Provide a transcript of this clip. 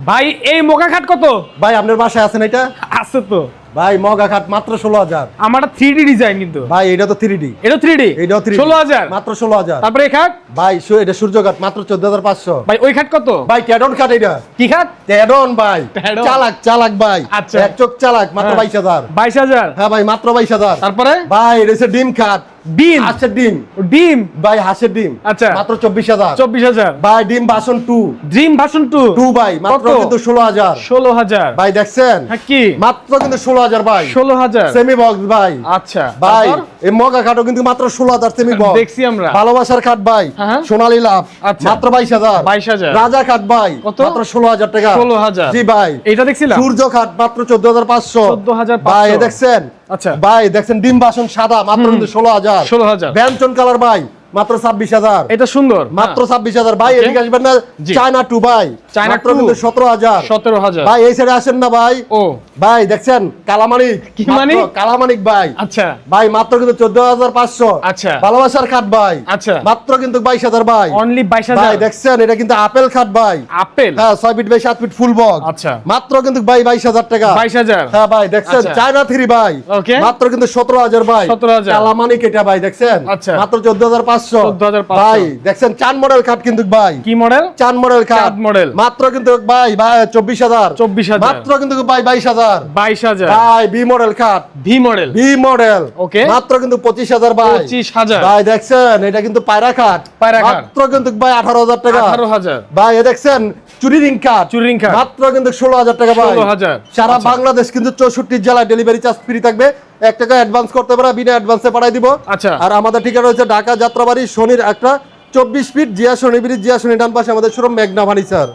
ভাই এই মোকা খাট কত? ভাই আপনার বাসায় আছেন এটা? আছে তো। ভাই মগা খাট মাত্র ষোলো হাজার। আমার থ্রি ডি ডিজাইন কিন্তু। ভাই এটা তো থ্রি ডি এটা থ্রি ডি এটাও থ্রি ষোলো হাজার? মাত্র ষোলো হাজার। তারপরে এই খাট? ভাই এটা সূর্য খাট মাত্র চোদ্দ হাজার পাঁচশো। ভাই ওই খাট কত? ভাই ট্যাডন খাট এটা। কি খাট? ট্যাডন ভাই। চালাক চালাক ভাই। আচ্ছা। এক চোখ চালাক মাত্র হ্যাঁ। বাইশ হাজার। বাইশ হাজার? হ্যাঁ ভাই মাত্র বাইশ হাজার। তারপরে? ভাই এটা ডিম খাট। ডিম। হাঁসের ডিম। ডিম? ভাই হাঁসের ডিম। আচ্ছা। মাত্র চব্বিশ হাজার। চব্বিশ হাজার। ভাই ডিম বাসন টু। Version two? টু ভাই মাত্র কিন্তু ষোলো হাজার। ষোলো হাজার। ভাই দেখছেন? হ্যাঁ কি? মাত্র কিন্তু ষোলো হাজার ভাই। ষোলো হাজার। সেমি বক্স ভাই। আচ্ছা ভাই এই মগা খাটও কিন্তু মাত্র ষোলো হাজার সেমি বক্স দেখছি আমরা। ভালোবাসার খাট ভাই। হ্যাঁ। সোনালী লাভ। আচ্ছা। মাত্র বাইশ হাজার। 22,000 রাজা খাট ভাই? মাত্র ষোলো হাজার টাকা। 16,000 জি ভাই। এইটা দেখছিলাম? সূর্য খাট মাত্র চোদ্দ হাজার পাঁচশো। 14,500 ভাই এ দেখছেন? আচ্ছা। ভাই দেখছেন ডিম বাসন সাদা মাত্র ষোলো হাজার। ষোলো হাজার। 16,000 ব্যঞ্চন কালার ভাই। মাত্র ছাব্বিশ হাজার। এটা সুন্দর। মাত্র ছাব্বিশ হাজার। ভাই এদিকে আসবেন না চায়না টু ভাই। China two। কিন্তু সতেরো হাজার। সতেরো হাজার। ভাই এই সাইডে আসেন না ভাই। ও। ভাই দেখছেন? কালামানিক। কি মানিক? কালামানিক ভাই। আচ্ছা। ভাই মাত্র কিন্তু চোদ্দ হাজার পাঁচশো। আচ্ছা। ভালোবাসার খাট ভাই। আচ্ছা। মাত্র কিন্তু বাইশ হাজার ভাই। অনলি বাইশ ভাই দেখছেন? এটা কিন্তু আপেল খাট ভাই। আপেল? হ্যাঁ ছয় ফিট বাই সাত ফিট ফুল বক্স। আচ্ছা। মাত্র কিন্তু ভাই বাইশ হাজার টাকা। বাইশ হাজার। হ্যাঁ ভাই দেখছেন? আচ্ছা। চায়না থ্রি ভাই। মাত্র কিন্তু সতেরো হাজার ভাই। 17,000 কালামানিক এটা ভাই দেখছেন? আচ্ছা। মাত্র চোদ্দ হাজার পাঁচশো। 14,500 ভাই দেখছেন চান মডেল খাট কিন্তু ভাই। কি মডেল চান মডেল খাট। model। মাত্র কিন্তু ভাই ভাই চব্বিশ হাজার। 24,000 মাত্র কিন্তু ভাই বাইশ হাজার। বাইশ হাজার। ভাই বি মডেল খাট। V model B model Okay. মাত্র কিন্তু পঁচিশ হাজার ভাই। পঁচিশ হাজার। ভাই দেখছেন এটা কিন্তু পায়রা খাট। পায়রা খাট। মাত্র কিন্তু ভাই আঠারো হাজার টাকা। আঠারো হাজার। ভাই দেখছেন চুরি রিং কাঠ চুরি ring কাঠ। মাত্র কিন্তু ষোলো হাজার টাকা ভাই। 16,000 সারা আচ্ছা। বাংলাদেশ কিন্তু চৌষট্টি জেলায় ডেলিভারি চার্জ ফ্রি থাকবে। এক টাকা অ্যাডভান্স করতে পারে বিনা অ্যাডভান্সে পাঠাই দিব আচ্ছা। আর আমাদের ঠিকানা হচ্ছে ঢাকা যাত্রাবাড়ি শনির একটা চব্বিশ ফিট জিয়া শনি ব্রিজ জিয়া শনি ডান পাশে আমাদের শোরুম মেঘনা ফার্নিচার